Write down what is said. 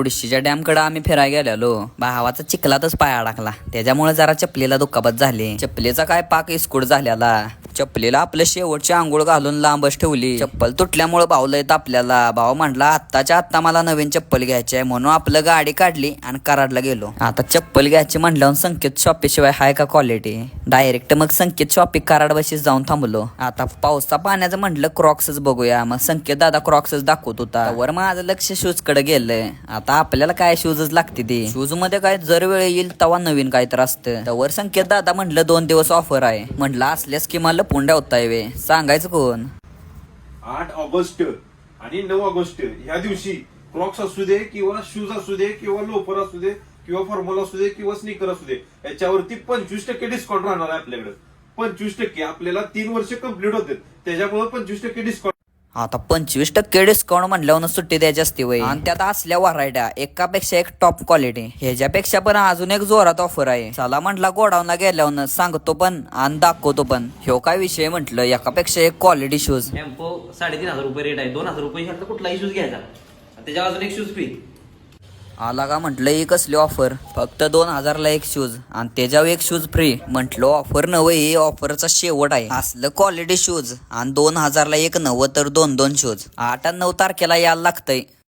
खुडशीच्या डॅमकडे आम्ही फिरायला गेलेलो. भावाचा चिखलातच पाय अडकला. त्याच्यामुळे जरा चपलीला दुखापत झाली. चपलीचा काय पाक इस्कूट झालेला चपलीला आपलं शेवटची आंघोळ घालून लांबच ठेवली. चप्पल तुटल्यामुळे भाऊ लय आपल्याला. भाऊ म्हणला आत्ताच्या आत्ता मला नवीन चप्पल घ्यायची आहे. म्हणून आपलं गाडी काढली आणि कराडला गेलो. आता चप्पल घ्यायची म्हणल्यावर संकेत शॉपीशिवाय हाय का क्वालिटी डायरेक्ट मग संकेत शॉपी कराड बशीस जाऊन थांबलो. आता पावसा पाण्याचं म्हटलं क्रॉक्सच बघूया. मग संकेत दादा क्रॉक्सच दाखवत होता. वर माझं लक्ष शूजकडे गेलंय. आता आपल्याला काय शूजच लागते ते? शूजमध्ये काय जर वेळ येईल तेव्हा नवीन काय तर असतं. त्यावर संकेत दादा म्हटलं दोन दिवस ऑफर आहे. म्हटलं असल्यास की मला पुंड्या होताय सांगायचं कोण? आठ ऑगस्ट आणि नऊ ऑगस्ट ह्या दिवशी क्रॉक्स असू दे किंवा शूज असू दे किंवा लोफर असू दे किंवा फॉर्मल असू दे किंवा स्निकर असू दे याच्यावरती पंचवीस टक्के डिस्काउंट राहणार आहे आपल्याकडे. पंचवीस टक्के आपल्याला तीन वर्ष कंप्लीट होते त्याच्यामुळे पंचवीस टक्के डिस्काउंट आता पंचवीस टक्के डिस्काउंट म्हणल्यावर सुट्टी द्यायची असते वय. आणि त्यात असल्या व्हरायट्या एकापेक्षा एक टॉप क्वालिटी ह्याच्यापेक्षा पण अजून एक जोरात ऑफर आहे. चला म्हटला गोडाऊनला गेल्यावर सांगतो पण आणि दाखवतो पण. ह्यो काय विषय म्हटलं एकापेक्षा एक क्वालिटी शूज टेम्पो साडेतीन हजार रुपये रेट आहे. दोन हजार रुपये कुठलाही शूज घ्यायचा. त्याच्या अजून एक शूज फ्री आला का म्हटलं ही कसली ऑफर फक्त दोन हजारला एक शूज आणि त्याच्यावर एक शूज फ्री म्हटलं ऑफर नवं हे ऑफरचा शेवट आहे. असलं क्वालिटी शूज आणि दोन हजारला एक नवं तर दोन दोन शूज आठ नऊ तारखेला यायला लागतंय.